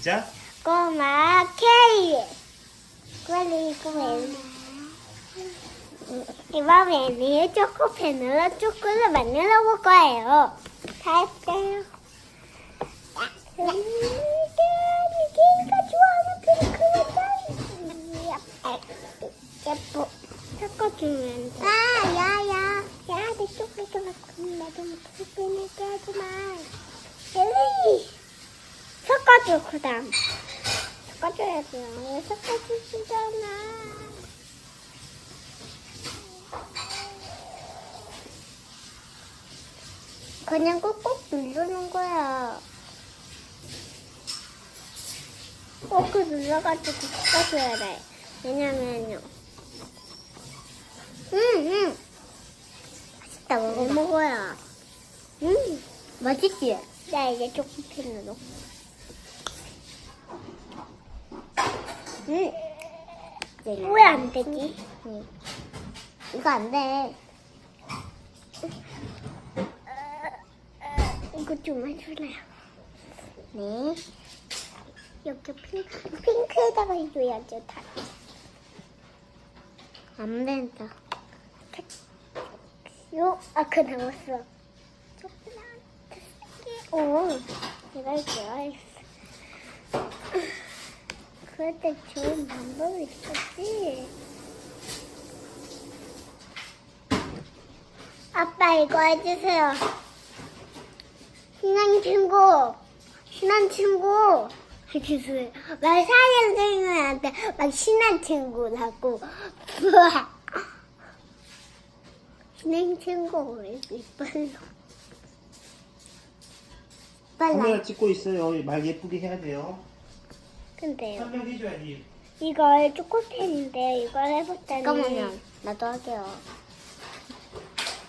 시작. 꼬마 케이. 그리고 웬 이번에는 초코펜으로 초코를 만들어 볼 거예요. 다 했어요. 미기가 좋아하는 핑크가 예뻐. 섞어주면 돼. 아, 야, 야. 야, 내 초콜릿 갖고 나도 초콜릿 하지 마. 에이. 섞어줘, 그 다음. 섞어줘야죠. 왜 섞어주시잖아. 그냥 꾹꾹 누르는 거야. 꾹꾹 눌러가지고 섞어줘야 돼. 왜냐면요. 응, 응. 맛있다, 먹어. 못 먹어요. 응. 맛있지? 나 이제 초코펜으로. 응. 왜 안 되지? 응. 이거 안 돼. 이거 좀 해줄래요? 네. 여기 핑크, 핑크에다가 해줘야죠, 다. 안 된다. 요, 아, 그 나왔어. 조금만 더 오, 내가 이거 알겠어. 그럴 때 좋은 방법이 있었지. 아빠 이거 해주세요. 신한 친구, 신한 친구 해주세요. 막 사진 선생님한테 막 신한 친구라고. 신한 친구 왜 이빨로? 카메라 빨라. 찍고 있어요. 말 예쁘게 해야 돼요. 근데요. 설명해줘야지. 이걸 초코펜인데 이걸 해봤더니 잠깐만요. 나도 할게요.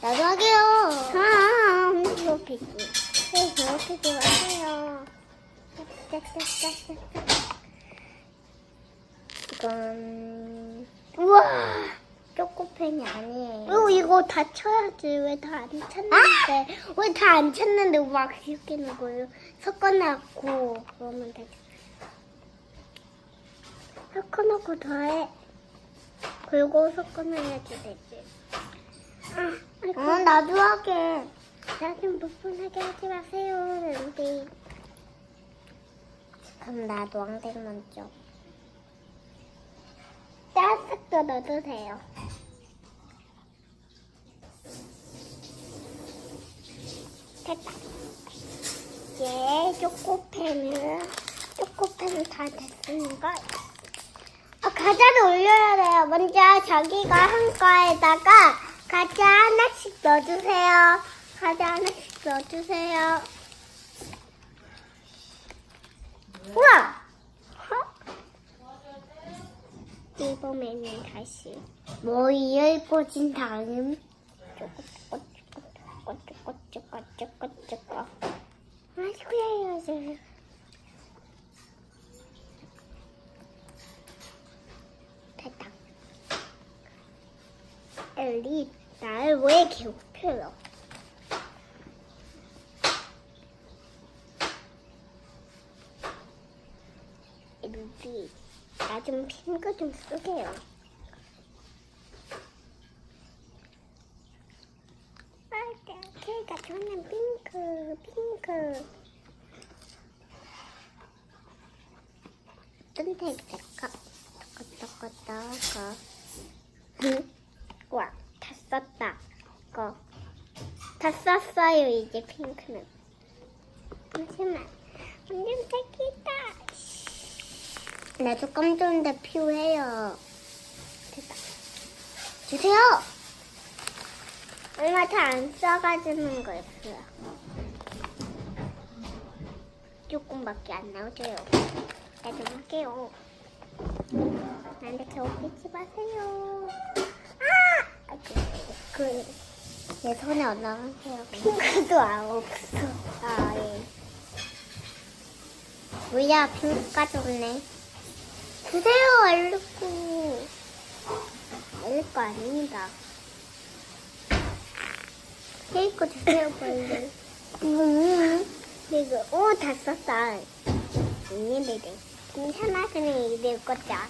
나도 할게요. 아, 이렇게 네, 저렇게 좋아해요. 짝짝짝짝짝. 이건 우와. 초코펜이 아니에요. 어, 이거 다 쳐야지. 왜 다 안 쳤는데? 왜 다 안 쳤는데 막 이렇게 넣고요. 섞어놓고 그러면 되지. 섞어놓고 더해. 그리고 섞어놔야지 되지. 아, 아이고. 어, 나도 하게. 나좀 불편하게 하지 마세요, 런디. 그럼 나도 왕색 먼저. 짠색도 넣어도 돼요. 됐다. 이제 초코펜을, 초코펜을 다 됐으니까. 아, 과자를 올려야 돼요. 먼저 자기가 한 거에다가 과자 하나씩 넣어주세요. 과자 하나씩 넣어주세요. 우와! 어? 이번에는 다시 뭐 이을 꽂은 다음 꼬꼬꼬꼬꼬꼬꼬꼬꼬 아이고야 이거 엘리 나를 왜 괴롭혀요? 루비 나 좀 핑크 좀 쏘세요. 제가 저는 핑크 핑크 쫀득 닦아 닦아 닦아 닦아 썼어요, 이제 핑크는. 잠시만. 완전 색이다. 나도 깜짝인데 필요해요. 됐다. 주세요. 얼마 다 안 써가지는 거였어요. 조금밖에 안 나오죠. 나좀 할게요. 나한테 괴롭히지 마세요. 아! 아, 그, 그, 내 손에 올라가세요. 핑크도 안 없어. 아, 예. 뭐야, 핑크 가져오네. 주세요, 알르고. 알르거 아닙니다. 케이크 주세요, 빨리. 음. 이거, 오, 다 썼다. 이래래. 괜찮아, 그냥 이래 꽂자.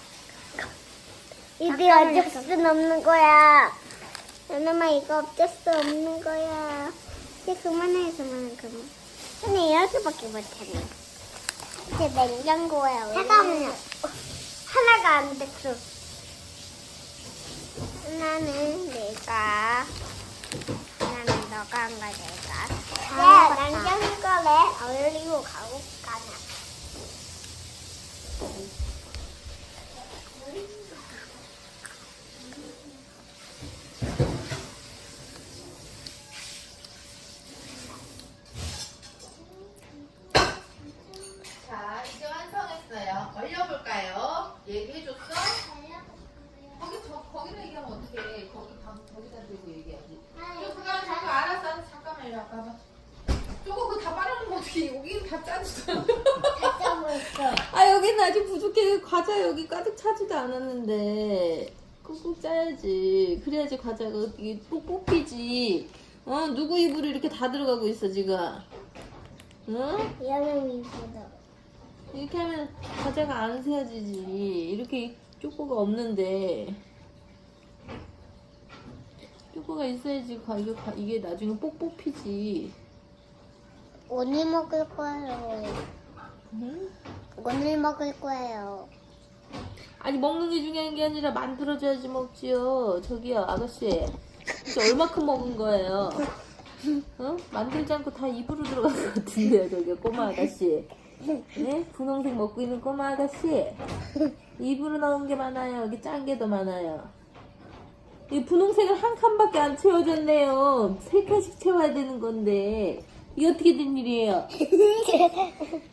어쩔 수는 없는 거야. 연아마 이거 어쩔 수 없는 거야. 이제 그만해, 그만, 그만. 근데 이렇게밖에 못하네. 이제 냉장고에 잠깐만요. 하나가 안 됐어. 하나는 내가, 하나는 너가 한 거 내가. 네, 냉장고에 얼리고 가고 가나. 자, 이제 완성했어요. 얼려볼까요? 얘기해줬어? 거기, 저, 거기다 얘기하면 어떡해. 거기 방, 거기다 대고 얘기하지. 저, 그거 잠깐 알았어. 알았어. 잠깐만 이리 와봐. 저거 그거 다 빨아놓은 거 어떻게 여기는 다 짜지도 아 여기는 아직 부족해. 과자 여기 가득 차지도 않았는데. 꾹꾹 짜야지. 그래야지 과자가 이게 꼭 뽑히지. 어 누구 입으로 이렇게 다 들어가고 있어 지금 응 여름이 보다. 이렇게 하면 과자가 안 세워지지. 이렇게 쪼꼬가 없는데. 쪼꼬가 있어야지. 과- 이게, 과- 이게 나중에 뽁 뽑히지. 오늘 먹을 거예요. 응? 오늘 먹을 거예요. 아니 먹는 게 중요한 게 아니라 만들어줘야지 먹지요. 저기요 아가씨, 이제 얼마큼 먹은 거예요? 어? 만들지 않고 다 입으로 들어간 것 같은데요, 저기 꼬마 아가씨. 네? 분홍색 먹고 있는 꼬마 아가씨. 입으로 넣은 게 많아요. 여기 짠 게 더 많아요. 이 분홍색은 한 칸밖에 안 채워졌네요. 세 칸씩 채워야 되는 건데. 이게 어떻게 된 일이에요?